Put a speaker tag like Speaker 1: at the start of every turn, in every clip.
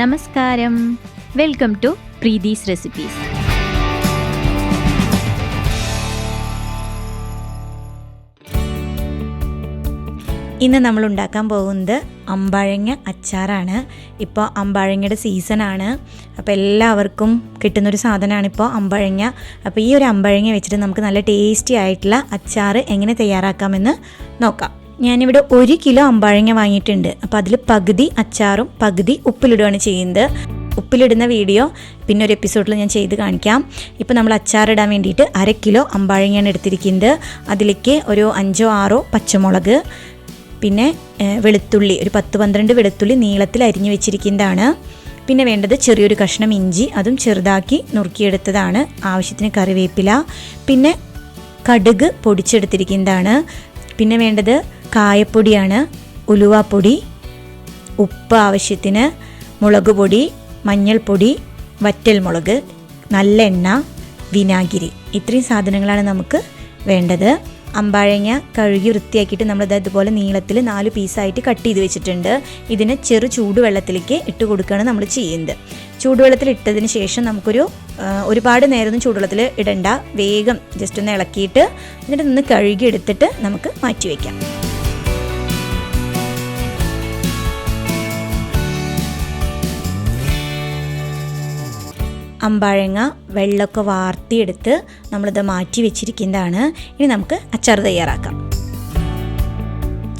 Speaker 1: നമസ്കാരം. Welcome to Preethi's recipes
Speaker 2: ഇന്ന് നമ്മൾ ഉണ്ടാക്കാൻ പോകുന്നത് അമ്പഴങ്ങ അച്ചാറാണ്. ഇപ്പോൾ അമ്പഴങ്ങയുടെ സീസണാണ് അപ്പോൾ എല്ലാവർക്കും കിട്ടുന്നൊരു സാധനമാണ് ഇപ്പോൾ അമ്പഴങ്ങ. അപ്പോൾ ഈ ഒരു അമ്പഴങ്ങ വെച്ചിട്ട് നമുക്ക് നല്ല ടേസ്റ്റി ആയിട്ടുള്ള അച്ചാർ എങ്ങനെ തയ്യാറാക്കാമെന്ന് നോക്കാം. ഞാനിവിടെ ഒരു കിലോ അമ്പാഴങ്ങ വാങ്ങിയിട്ടുണ്ട്. അപ്പോൾ അതിൽ പകുതി അച്ചാറും പകുതി ഉപ്പിലിടുകയാണ് ചെയ്യുന്നത്. ഉപ്പിലിടുന്ന വീഡിയോ പിന്നെ ഒരു എപ്പിസോഡിൽ ഞാൻ ചെയ്ത് കാണിക്കാം. ഇപ്പോൾ നമ്മൾ അച്ചാറിടാൻ വേണ്ടിയിട്ട് അര കിലോ അമ്പാഴങ്ങയാണ് എടുത്തിരിക്കുന്നത്. അതിലേക്ക് ഒരു അഞ്ചോ ആറോ പച്ചമുളക് പിന്നെ വെളുത്തുള്ളി ഒരു പത്ത് പന്ത്രണ്ട് വെളുത്തുള്ളി നീളത്തിൽ അരിഞ്ഞു വെച്ചിരിക്കുന്നതാണ്. പിന്നെ വേണ്ടത് ചെറിയൊരു കഷ്ണം ഇഞ്ചി അതും ചെറുതാക്കി നുറുക്കിയെടുത്തതാണ്. ആവശ്യത്തിന് കറിവേപ്പില പിന്നെ കടുക് പൊടിച്ചെടുത്തിരിക്കുന്നതാണ്. പിന്നെ വേണ്ടത് കായപ്പൊടിയാണ് ഉലുവാപ്പൊടി ഉപ്പ് ആവശ്യത്തിന് മുളക് പൊടി മഞ്ഞൾപ്പൊടി വറ്റൽമുളക് നല്ലെണ്ണ വിനാഗിരി. ഇത്രയും സാധനങ്ങളാണ് നമുക്ക് വേണ്ടത്. അമ്പാഴങ്ങ കഴുകി വൃത്തിയാക്കിയിട്ട് നമ്മളിത് ഇതുപോലെ നീളത്തിൽ നാല് പീസായിട്ട് കട്ട് ചെയ്ത് വെച്ചിട്ടുണ്ട്. ഇതിന് ചെറു ചൂടുവെള്ളത്തിലേക്ക് ഇട്ട് കൊടുക്കുകയാണ് നമ്മൾ ചെയ്യുന്നത്. ചൂടുവെള്ളത്തിൽ ഇട്ടതിന് ശേഷം നമുക്കൊരു ഒരുപാട് നേരമൊന്നും ചൂടുവെള്ളത്തിൽ ഇടണ്ട. വേഗം ജസ്റ്റ് ഒന്ന് ഇളക്കിയിട്ട് എന്നിട്ട് നിന്ന് കഴുകി എടുത്തിട്ട് നമുക്ക് മാറ്റി വയ്ക്കാം അമ്പാഴങ്ങ വെള്ളമൊക്കെ വാർത്തിയെടുത്ത് നമ്മളിത് മാറ്റി വെച്ചിരിക്കുന്നതാണ്. ഇനി നമുക്ക് അച്ചാർ തയ്യാറാക്കാം.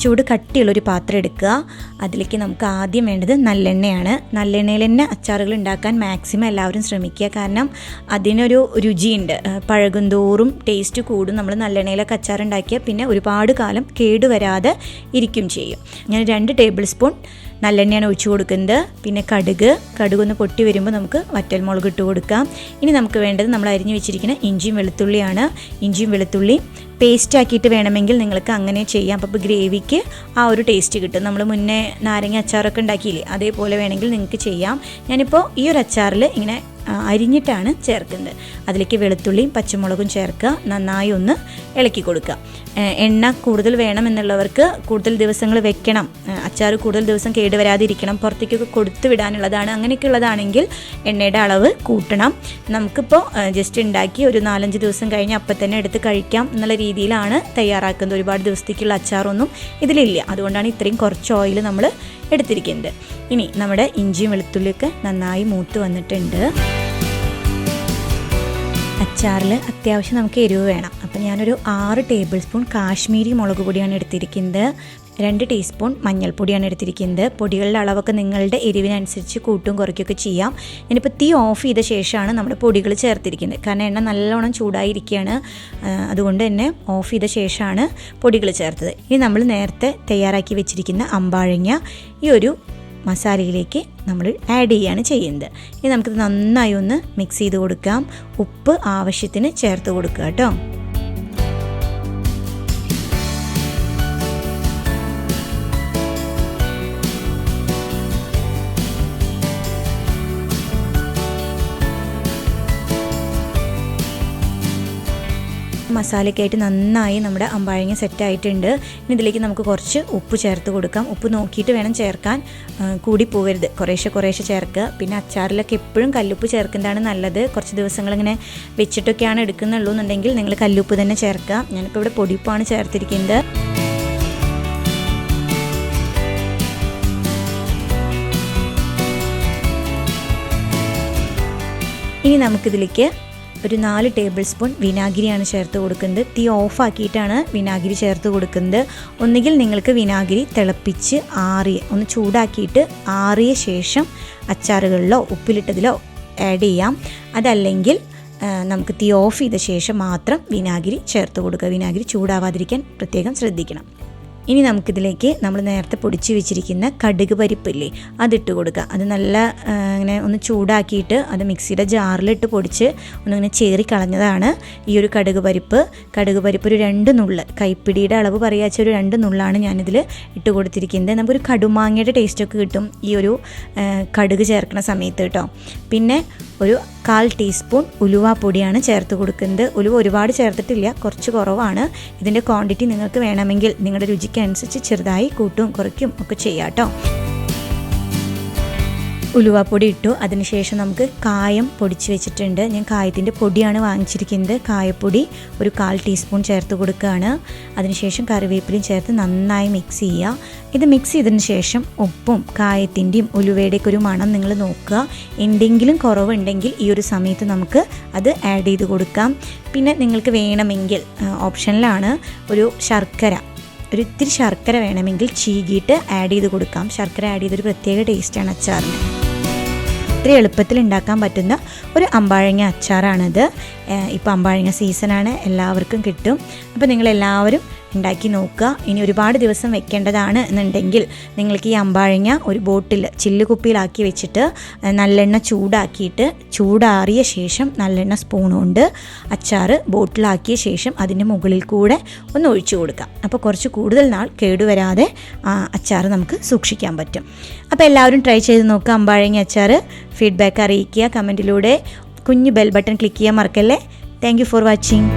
Speaker 2: ചൂട് കട്ടിയുള്ളൊരു പാത്രം എടുക്കുക. അതിലേക്ക് നമുക്ക് ആദ്യം വേണ്ടത് നല്ലെണ്ണയാണ്. നല്ലെണ്ണയിൽ തന്നെ അച്ചാറുകൾ ഉണ്ടാക്കാൻ മാക്സിമം എല്ലാവരും ശ്രമിക്കുക. കാരണം അതിനൊരു രുചിയുണ്ട്. പഴകും തോറും ടേസ്റ്റ് കൂടും നമ്മൾ നല്ലെണ്ണയിലൊക്കെ അച്ചാർ ഉണ്ടാക്കിയാൽ പിന്നെ ഒരുപാട് കാലം കേടുവരാതെ ഇരിക്കും ചെയ്യും. ഞാൻ രണ്ട് ടേബിൾ സ്പൂൺ നല്ലെണ്ണയാണ് ഒഴിച്ചു കൊടുക്കുന്നത്. പിന്നെ കടുക്. കടുക് ഒന്ന് പൊട്ടി വരുമ്പോൾ നമുക്ക് വറ്റൽമുളക് ഇട്ട് കൊടുക്കാം. ഇനി നമുക്ക് വേണ്ടത് നമ്മൾ അരിഞ്ഞു വെച്ചിരിക്കുന്ന ഇഞ്ചിയും വെളുത്തുള്ളിയാണ്. ഇഞ്ചിയും വെളുത്തുള്ളിയും പേസ്റ്റ് ആക്കിയിട്ട് വേണമെങ്കിൽ നിങ്ങൾക്ക് അങ്ങനെ ചെയ്യാം. അപ്പോൾ ഗ്രേവിക്ക് ആ ഒരു ടേസ്റ്റ് കിട്ടും. നമ്മൾ മുന്നേ നാരങ്ങ അച്ചാറൊക്കെ ഉണ്ടാക്കിയില്ലേ? അതേപോലെ വേണമെങ്കിൽ നിങ്ങൾക്ക് ചെയ്യാം. ഞാനിപ്പോൾ ഈ ഒരു അച്ചാറിൽ ഇങ്ങനെ അരിഞ്ഞിട്ടാണ് ചേർക്കുന്നത്. അതിലേക്ക് വെളുത്തുള്ളിയും പച്ചമുളകും ചേർക്കുക. നന്നായി ഒന്ന് ഇളക്കി കൊടുക്കുക. എണ്ണ കൂടുതൽ വേണമെന്നുള്ളവർക്ക് കൂടുതൽ ദിവസങ്ങൾ വെക്കണം. അച്ചാർ കൂടുതൽ ദിവസം കേടുവരാതിരിക്കണം പുറത്തേക്കൊക്കെ കൊടുത്തു വിടാനുള്ളതാണ്. അങ്ങനെയൊക്കെ ഉള്ളതാണെങ്കിൽ എണ്ണയുടെ അളവ് കൂട്ടണം. നമുക്കിപ്പോൾ ജസ്റ്റ് ഉണ്ടാക്കി ഒരു നാലഞ്ച് ദിവസം കഴിഞ്ഞ് അപ്പം തന്നെ എടുത്ത് കഴിക്കാം എന്നുള്ള രീതിയിലാണ് തയ്യാറാക്കുന്നത്. ഒരുപാട് ദിവസത്തേക്കുള്ള അച്ചാറൊന്നും ഇതിലില്ല. അതുകൊണ്ടാണ് ഇത്രയും കുറച്ച് ഓയിൽ നമ്മൾ എടുത്തിരിക്കുന്നത്. ഇനി നമ്മുടെ ഇഞ്ചിയും വെളുത്തുള്ളിയൊക്കെ നന്നായി മൂത്ത് വന്നിട്ടുണ്ട്. അച്ചാറിൽ അത്യാവശ്യം നമുക്ക് എരിവ് വേണം. ഞാനൊരു ആറ് ടേബിൾ സ്പൂൺ കാശ്മീരി മുളക് പൊടിയാണ് എടുത്തിരിക്കുന്നത്. രണ്ട് ടീസ്പൂൺ മഞ്ഞൾപ്പൊടിയാണ് എടുത്തിരിക്കുന്നത്. പൊടികളുടെ അളവൊക്കെ നിങ്ങളുടെ എരിവിനനുസരിച്ച് കൂട്ടും കുറയ്ക്കുകയൊക്കെ ചെയ്യാം. ഞാനിപ്പോൾ തീ ഓഫ് ചെയ്ത ശേഷമാണ് നമ്മുടെ പൊടികൾ ചേർത്തിരിക്കുന്നത്. കാരണം എണ്ണ നല്ലോണം ചൂടായിരിക്കുകയാണ്. അതുകൊണ്ട് തന്നെ ഓഫ് ചെയ്ത ശേഷമാണ് പൊടികൾ ചേർത്തത്. ഇനി നമ്മൾ നേരത്തെ തയ്യാറാക്കി വെച്ചിരിക്കുന്ന അമ്പാഴങ്ങ ഈ ഒരു മസാലയിലേക്ക് നമ്മൾ ആഡ് ചെയ്യാണ് ചെയ്യുന്നത്. ഇനി നമുക്കിത് നന്നായി ഒന്ന് മിക്സ് ചെയ്ത് കൊടുക്കാം. ഉപ്പ് ആവശ്യത്തിന് ചേർത്ത് കൊടുക്കുക കേട്ടോ. മസാലയ്ക്കായിട്ട് നന്നായി നമ്മുടെ അമ്പാഴങ്ങ സെറ്റായിട്ടുണ്ട്. ഇനി ഇതിലേക്ക് നമുക്ക് കുറച്ച് ഉപ്പ് ചേർത്ത് കൊടുക്കാം. ഉപ്പ് നോക്കിയിട്ട് വേണം ചേർക്കാൻ കൂടി പോകരുത് കുറേശ്ശെ കുറേശ്ശെ ചേർക്കുക. പിന്നെ അച്ചാറിലൊക്കെ എപ്പോഴും കല്ലുപ്പ് ചേർക്കുന്നതാണ് നല്ലത്. കുറച്ച് ദിവസങ്ങൾ ഇങ്ങനെ വെച്ചിട്ടൊക്കെയാണ് എടുക്കുന്നുള്ളൂ എന്നുണ്ടെങ്കിൽ നിങ്ങൾ കല്ലുപ്പ് തന്നെ ചേർക്കുക. ഞാനിപ്പോൾ ഇവിടെ പൊടിപ്പാണ് ചേർത്തിരിക്കുന്നത്. ഇനി നമുക്കിതിലേക്ക് ഒരു നാല് ടേബിൾ സ്പൂൺ വിനാഗിരിയാണ് ചേർത്ത് കൊടുക്കുന്നത്. തീ ഓഫാക്കിയിട്ടാണ് വിനാഗിരി ചേർത്ത് കൊടുക്കുന്നത്. ഒന്നുകിൽ നിങ്ങൾക്ക് വിനാഗിരി തിളപ്പിച്ച് ആറിയ ഒന്ന് ചൂടാക്കിയിട്ട് ആറിയ ശേഷം അച്ചാറുകളിലോ ഉപ്പിലിട്ടതിലോ ആഡ് ചെയ്യാം. അതല്ലെങ്കിൽ നമുക്ക് തീ ഓഫ് ചെയ്ത ശേഷം മാത്രം വിനാഗിരി ചേർത്ത് കൊടുക്കുക. വിനാഗിരി ചൂടാവാതിരിക്കാൻ പ്രത്യേകം ശ്രദ്ധിക്കണം. ഇനി നമുക്കിതിലേക്ക് നമ്മൾ നേരത്തെ പൊടിച്ച് വെച്ചിരിക്കുന്ന കടുക് പരിപ്പില്ലേ അതിട്ട് കൊടുക്കുക അത് നല്ല ഇങ്ങനെ ഒന്ന് ചൂടാക്കിയിട്ട് അത് മിക്സിയുടെ ജാറിലിട്ട് പൊടിച്ച് ഒന്നിങ്ങനെ ചേറി കളഞ്ഞതാണ് ഈ ഒരു കടുക് പരിപ്പ്. കടുക് പരിപ്പ് ഒരു രണ്ട് നുള്ള് കൈപ്പിടിയുടെ അളവ് പറയാച്ച ഒരു രണ്ട് നുള്ളാണ് ഞാനിതിൽ ഇട്ട് കൊടുത്തിരിക്കുന്നത്. നമുക്കൊരു കടുമാങ്ങയുടെ ടേസ്റ്റൊക്കെ കിട്ടും ഈ ഒരു കടുക് ചേർക്കുന്ന സമയത്ത് കേട്ടോ പിന്നെ ഒരു കാൽ ടീസ്പൂൺ ഉലുവ പൊടിയാണ് ചേർത്ത് കൊടുക്കുന്നത്. ഉലുവ ഒരുപാട് ചേർത്തിട്ടില്ല കുറച്ച് കുറവാണ്. ഇതിന്റെ ക്വാണ്ടിറ്റി നിങ്ങൾക്ക് വേണമെങ്കിൽ നിങ്ങളുടെ രുചിക്ക് അനുസരിച്ച് ചെറുതായി കൂട്ടും കുറയ്ക്കും ഒക്കെ ചെയ്യാം കേട്ടോ ഉലുവാപ്പൊടി ഇട്ടു. അതിനുശേഷം നമുക്ക് കായം പൊടിച്ച് വെച്ചിട്ടുണ്ട്. ഞാൻ കായത്തിന്റെ പൊടിയാണ് വാങ്ങിച്ചിരിക്കുന്നത്. കായപ്പൊടി ഒരു കാൽ ടീസ്പൂൺ ചേർത്ത് കൊടുക്കുകയാണ്. അതിനുശേഷം കറിവേപ്പിലയും ചേർത്ത് നന്നായി മിക്സ് ചെയ്യുക. ഇത് മിക്സ് ചെയ്തതിന് ശേഷം ഉപ്പും കായത്തിന്റെയും ഉലുവയുടെയൊക്കെ ഒരു മണം നിങ്ങൾ നോക്കുക. എന്തെങ്കിലും കുറവുണ്ടെങ്കിൽ ഈ ഒരു സമയത്ത് നമുക്ക് അത് ആഡ് ചെയ്ത് കൊടുക്കാം. പിന്നെ നിങ്ങൾക്ക് വേണമെങ്കിൽ ഓപ്ഷനിലാണ് ഒരു ശർക്കര ഒരു ഇത്തിരി ശർക്കര വേണമെങ്കിൽ ചീകിയിട്ട് ആഡ് ചെയ്ത് കൊടുക്കാം. ശർക്കര ആഡ് ചെയ്തൊരു പ്രത്യേക ടേസ്റ്റാണ് അച്ചാറിന്. ഇത്ര എളുപ്പത്തിൽ ഉണ്ടാക്കാൻ പറ്റുന്ന ഒരു അമ്പാഴങ്ങ അച്ചാറാണിത്. ഇപ്പോൾ അമ്പാഴങ്ങ സീസണാണ് എല്ലാവർക്കും കിട്ടും. അപ്പോൾ നിങ്ങളെല്ലാവരും ഉണ്ടാക്കി നോക്കുക. ഇനി ഒരുപാട് ദിവസം വെക്കേണ്ടതാണ് എന്നുണ്ടെങ്കിൽ നിങ്ങൾക്ക് ഈ അമ്പാഴങ്ങ ഒരു ബോട്ടിൽ ചില്ലുകുപ്പിയിലാക്കി വെച്ചിട്ട് നല്ലെണ്ണ ചൂടാക്കിയിട്ട് ചൂടാറിയ ശേഷം നല്ലെണ്ണ സ്പൂൺ കൊണ്ട് അച്ചാറ് ബോട്ടിലാക്കിയ ശേഷം അതിന്റെ മുകളിൽ കൂടെ ഒന്ന് ഒഴിച്ചു കൊടുക്കുക. അപ്പോൾ കുറച്ച് കൂടുതൽ നാൾ കേടുവരാതെ അച്ചാർ നമുക്ക് സൂക്ഷിക്കാൻ പറ്റും. അപ്പോൾ എല്ലാവരും ട്രൈ ചെയ്ത് നോക്കുക അമ്പാഴങ്ങ അച്ചാർ ഫീഡ്ബാക്ക് അറിയിക്കുക കമന്റിലൂടെ. കുഞ്ഞു ബെൽ ബട്ടൺ ക്ലിക്ക് ചെയ്യാൻ മറക്കല്ലേ? Thank for watching